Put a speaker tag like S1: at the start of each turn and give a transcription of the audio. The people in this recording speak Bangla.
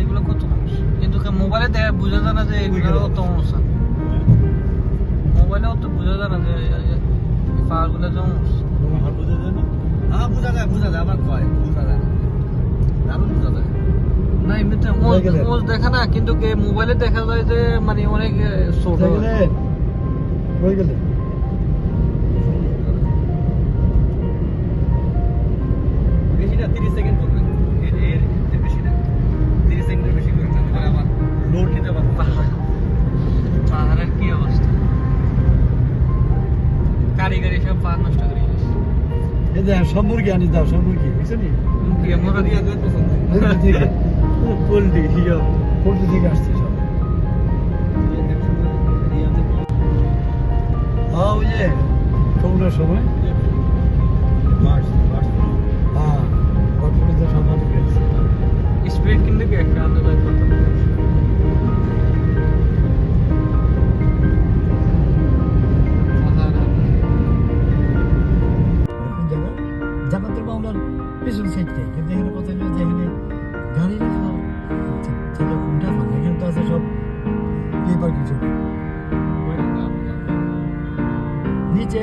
S1: এগুলো কত মানুষ? কিন্তু মোবাইলে দেখা বোঝা যায় না যে এগুলো অনুষ্ঠান মোবাইলে অত বোঝা যায় না যে পাহাড়গুলো
S2: বোঝা যায় না?
S3: হ্যাঁ বোঝা যায় বোঝা যায় আমার কয়? বোঝা যায়। দারুণ বোঝা যায়।
S1: না এমনিতে মোজ মোজ দেখা না কিন্তু মোবাইলে দেখা যায় যে মানে অনেক ছোট
S2: কোথায় গেলেন
S1: কারিগরি সব পাহাড় নষ্ট করে।
S2: এই যে সব মুরগি আনি দাও সব মুরগি বুঝছেন
S1: দিয়ে মোরা দিয়ে
S3: দিয়ে পছন্দ
S2: মুরগি। থেকে।
S1: পোল্ট্রি হিরো
S2: পোল্ট্রি থেকে আসছে সব। হ্যাঁ ওই যে করোনার সময়।
S3: March March.
S2: হ্যাঁ বর্তমানে সব মানুষ
S1: স্পিড কিন্তু একটা করতে
S2: পিছন সাইডটাই কিন্তু এখানে কথা হলো যে এখানে গাড়ি রাখা ছেলে কোনটা ফাঁকা এখানে তো আছে সব পেপার কিছু। নিচে।